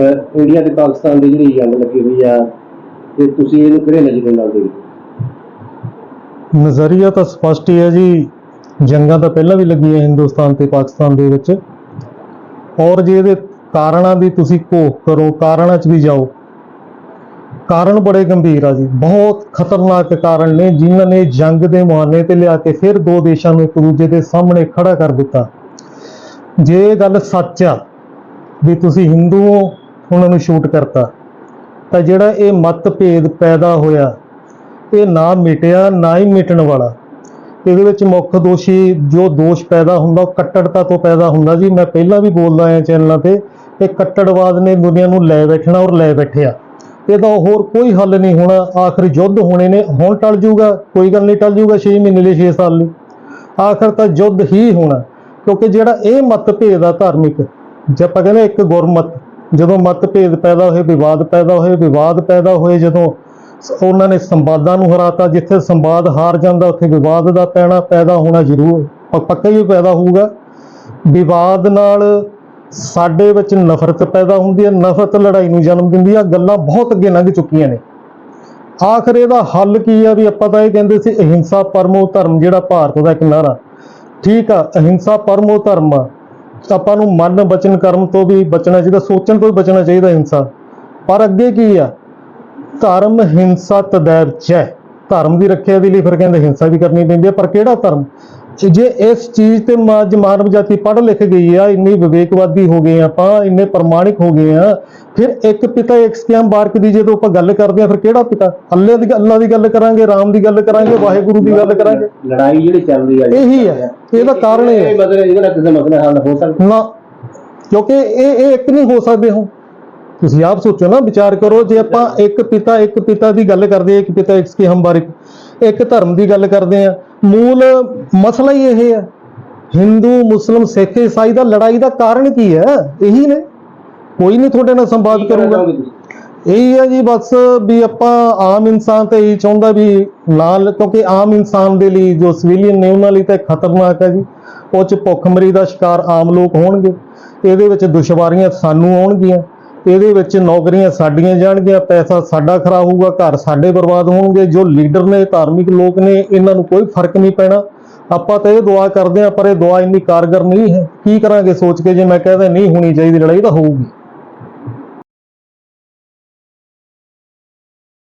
India ਤੇ ਪਾਕਿਸਤਾਨ ਦੀ ਜਿਹੜੀ ਜੰਗ ਲੱਗੀ ਹੋਈ ਆ, ਤੇ ਤੁਸੀਂ ਇਹਨੂੰ ਕਿਹੜੇ ਨਜ਼ਰੀਏ ਨਾਲ ਦੇਖਦੇ ਨਜ਼ਰੀਆ ਤਾਂ ਸਪਸ਼ਟ ਹੀ ਹੈ ਜੀ, ਜੰਗਾਂ ਤਾਂ ਪਹਿਲਾਂ ਵੀ ਲੱਗੀਆਂ ਹਿੰਦੁਸਤਾਨ ਤੇ ਪਾਕਿਸਤਾਨ ਦੇ ਵਿੱਚ। ਔਰ ਜੇ ਇਹਦੇ ਕਾਰਨਾਂ ਦੀ ਤੁਸੀਂ ਘੋਖ ਕਰੋ ਕਾਰਨਾਂ 'ਚ ਵੀ ਜਾਓ। ਕਾਰਨ ਬੜੇ ਗੰਭੀਰ ਆ ਜੀ, ਬਹੁਤ ਖਤਰਨਾਕ ਕਾਰਨ ਨੇ, ਜਿਨ੍ਹਾਂ ਨੇ ਜੰਗ ਦੇ ਮੁਹਾਨੇ ਤੇ ਲਿਆ ਕੇ ਫਿਰ ਦੋ ਦੇਸ਼ਾਂ ਨੂੰ ਇੱਕ ਦੂਜੇ ਦੇ ਸਾਹਮਣੇ ਖੜਾ ਕਰ ਦਿੱਤਾ। ਜੇ ਇਹ ਗੱਲ ਸੱਚ ਆ, ਵੀ ਤੁਸੀਂ ਹਿੰਦੂ ਹੋ ਉਹਨਾਂ ਨੂੰ ਸ਼ੂਟ ਕਰਤਾ। ਤਾਂ ਜਿਹੜਾ ਇਹ ਮਤਭੇਦ ਪੈਦਾ ਹੋਇਆ, ਇਹ ਨਾ ਮਿਟਿਆ, ਨਾ ਹੀ ਮਿਟਣ ਵਾਲਾ। ਇਹਦੇ ਵਿੱਚ ਮੁੱਖ ਦੋਸ਼ੀ ਜੋ ਦੋਸ਼ ਪੈਦਾ ਹੁੰਦਾ, ਉਹ ਕੱਟੜਤਾ ਤੋਂ ਪੈਦਾ ਹੁੰਦਾ ਜੀ। ਮੈਂ ਪਹਿਲਾਂ ਵੀ ਬੋਲਦਾ ਆਇਆ ਚੈਨਲਾਂ ਤੇ ਕਿ ਕੱਟੜਵਾਦ ਨੇ ਦੁਨੀਆ ਨੂੰ ਲੈ ਬੈਠਣਾ ਔਰ ਲੈ ਬੈਠਿਆ। ਇਹਦਾ ਹੋਰ ਕੋਈ ਹੱਲ ਨਹੀਂ ਹੋਣਾ। ਆਖਰ ਯੁੱਧ ਹੋਣੇ ਨੇ, ਹੁਣ ਟਲ ਜੂਗਾ ਕੋਈ ਗੱਲ ਨਹੀਂ, ਟਲ ਜੂਗਾ 6 ਮਹੀਨੇ ਲਈ 6 ਸਾਲ ਲਈ। ਆਖਰ ਤਾਂ ਯੁੱਧ ਹੀ ਹੋਣਾ। ਕਿਉਂਕਿ ਜਿਹੜਾ ਇਹ ਮਤਭੇਦ ਆ ਧਾਰਮਿਕ, ਜੇ ਆਪਾਂ ਕਹਿੰਦੇ ਇੱਕ ਗੁਰਮਤ ਜਦੋਂ ਮਤਭੇਦ ਪੈਦਾ ਹੋਏ, ਵਿਵਾਦ ਪੈਦਾ ਹੋਏ, ਵਿਵਾਦ ਪੈਦਾ ਹੋਏ, ਜਦੋਂ ਉਹਨਾਂ ਨੇ ਸੰਵਾਦਾਂ ਨੂੰ ਹਰਾਤਾ, ਜਿੱਥੇ ਸੰਵਾਦ ਹਾਰ ਜਾਂਦਾ, ਉੱਥੇ ਵਿਵਾਦ ਦਾ ਪੈਣਾ ਪੈਦਾ ਹੋਣਾ ਜ਼ਰੂਰ ਪੱਕਾ ਹੀ ਪੈਦਾ ਹੋਊਗਾ। ਵਿਵਾਦ ਨਾਲ ਸਾਡੇ ਵਿੱਚ ਨਫ਼ਰਤ ਪੈਦਾ ਹੁੰਦੀ ਹੈ, ਨਫ਼ਰਤ ਲੜਾਈ ਨੂੰ ਜਨਮ ਦਿੰਦੀ ਆ ਗੱਲਾਂ ਬਹੁਤ ਅੱਗੇ ਲੰਘ ਚੁੱਕੀਆਂ ਨੇ। ਆਖਰ ਇਹਦਾ ਹੱਲ ਕੀ ਆ ਵੀ ਆਪਾਂ ਤਾਂ ਇਹ ਕਹਿੰਦੇ ਸੀ, ਅਹਿੰਸਾ ਪਰਮੋ ਧਰਮ ਜਿਹੜਾ ਭਾਰਤ ਦਾ ਇੱਕ ਨਾਰਾ। ਠੀਕ ਆ, ਅਹਿੰਸਾ ਪਰਮੋ ਧਰਮ ਆ। ਆਪਾਂ ਨੂੰ ਮਨ ਬਚਨ, ਕਰਮ ਤੋਂ ਵੀ ਬਚਣਾ ਚਾਹੀਦਾ, ਸੋਚਣ ਤੋਂ ਵੀ ਬਚਣਾ ਚਾਹੀਦਾ ਹਿੰਸਾ ਪਰ ਅੱਗੇ ਕੀ ਆ? ਧਰਮ, ਹਿੰਸਾ, ਤਦੈਵ ਚੈ ਧਰਮ ਦੀ ਰੱਖਿਆ ਦੇ ਲਈ, ਫਿਰ ਕਹਿੰਦੇ ਹਿੰਸਾ ਵੀ ਕਰਨੀ ਪੈਂਦੀ ਹੈ ਪਰ ਕਿਹੜਾ ਧਰਮ? ਜੇ ਇਸ ਚੀਜ਼ ਤੇ ਮਾ- ਮਾਨਵ ਜਾਤੀ ਪੜ੍ਹ ਲਿਖ ਗਈ ਆ, ਇੰਨੀ ਵਿਵੇਕਵਾਦੀ ਹੋ ਗਏ ਆਪਾਂ ਇੰਨੇ ਪ੍ਰਮਾਣਿਕ ਹੋ ਗਏ ਆ ਫਿਰ ਇੱਕ ਪਿਤਾ ਇੱਕ ਸਕਿਆਮ ਬਾਰਕ ਦੀ ਜਦੋਂ ਆਪਾਂ ਗੱਲ ਕਰਦੇ ਆ ਫਿਰ ਕਿਹੜਾ ਪਿਤਾ? ਅੱਲੇ ਦੀ ਅੱਲਾ ਦੀ ਗੱਲ ਕਰਾਂਗੇ ਰਾਮ ਦੀ ਗੱਲ ਕਰਾਂਗੇ ਵਾਹਿਗੁਰੂ ਦੀ ਗੱਲ ਕਰਾਂਗੇ। ਲੜਾਈ ਜਿਹੜੀ ਚੱਲ ਰਹੀ ਆ ਇਹੀ ਹੈ ਇਹਦਾ ਕਾਰਨ ਇਹ ਹੈ ਮਤਲਬ ਇਹਦੇ ਕਿਸੇ ਮਸਲੇ ਹੱਲ ਹੋ ਸਕਦਾ? ਨਾ ਕਿਉਂਕਿ ਇਹ ਇਹ ਇੱਕ ਨਹੀਂ ਹੋ ਸਕਦੇ ਹੋ ਤੁਸੀਂ ਆਪ ਸੋਚੋ ਨਾ ਵਿਚਾਰ ਕਰੋ ਜੇ ਆਪਾਂ ਇੱਕ ਪਿਤਾ ਇੱਕ ਪਿਤਾ ਦੀ ਗੱਲ ਕਰਦੇ ਆ ਇੱਕ ਪਿਤਾ ਇੱਕ ਕੀ ਹਮ ਬਾਰਿਕ ਇੱਕ ਧਰਮ ਦੀ ਗੱਲ ਕਰਦੇ ਆ ਮੂਲ ਮਸਲਾ ਹੀ ਇਹ ਹੈ ਹਿੰਦੂ ਮੁਸਲਮ ਸਿੱਖ ਈਸਾਈ ਦਾ ਲੜਾਈ ਦਾ ਕਾਰਨ ਕੀ ਹੈ? ਇਹੀ ਨੇ। ਕੋਈ ਨਹੀਂ ਤੁਹਾਡੇ ਨਾਲ ਸੰਵਾਦ ਕਰੂਗਾ? ਇਹੀ ਹੈ ਜੀ ਬਸ ਵੀ ਆਪਾਂ ਆਮ ਇਨਸਾਨ ਤੇ ਇਹੀ ਚਾਹੁੰਦਾ ਵੀ ਨਾਲ ਕਿਉਂਕਿ ਆਮ ਇਨਸਾਨ ਦੇ ਲਈ ਜੋ ਸਿਵਿਲੀਅਨ ਨੇ ਉਹਨਾਂ ਲਈ ਤਾਂ ਖਤਰਨਾਕ ਹੈ ਜੀ। ਉਹ ਚ ਭੁੱਖਮਰੀ ਦਾ ਸ਼ਿਕਾਰ ਆਮ ਲੋਕ ਹੋਣਗੇ। ਇਹਦੇ ਵਿੱਚ ਦੁਸ਼ਵਾਰੀਆਂ ਸਾਨੂੰ ਆਉਣਗੀਆਂ। ਇਹਦੇ ਵਿੱਚ ਨੌਕਰੀਆਂ ਸਾਡੀਆਂ ਜਾਣਗੀਆਂ ਪੈਸਾ ਸਾਡਾ ਖਰਾਬ ਹੋਊਗਾ ਘਰ ਸਾਡੇ ਬਰਬਾਦ ਹੋਣਗੇ। ਜੋ ਲੀਡਰ ਨੇ ਧਾਰਮਿਕ ਲੋਕ ਨੇ ਇਹਨਾਂ ਨੂੰ ਕੋਈ ਫ਼ਰਕ ਨਹੀਂ ਪੈਣਾ। ਆਪਾਂ ਤਾਂ ਇਹ ਦੁਆ ਕਰਦੇ ਹਾਂ ਪਰ ਇਹ ਦੁਆ ਇੰਨੀ ਕਾਰਗਰ ਨਹੀਂ ਹੈ। ਕੀ ਕਰਾਂਗੇ ਸੋਚ ਕੇ ਜੇ ਮੈਂ ਕਹਿੰਦਾ ਨਹੀਂ ਹੋਣੀ ਚਾਹੀਦੀ ਲੜਾਈ ਤਾਂ ਹੋਊਗੀ।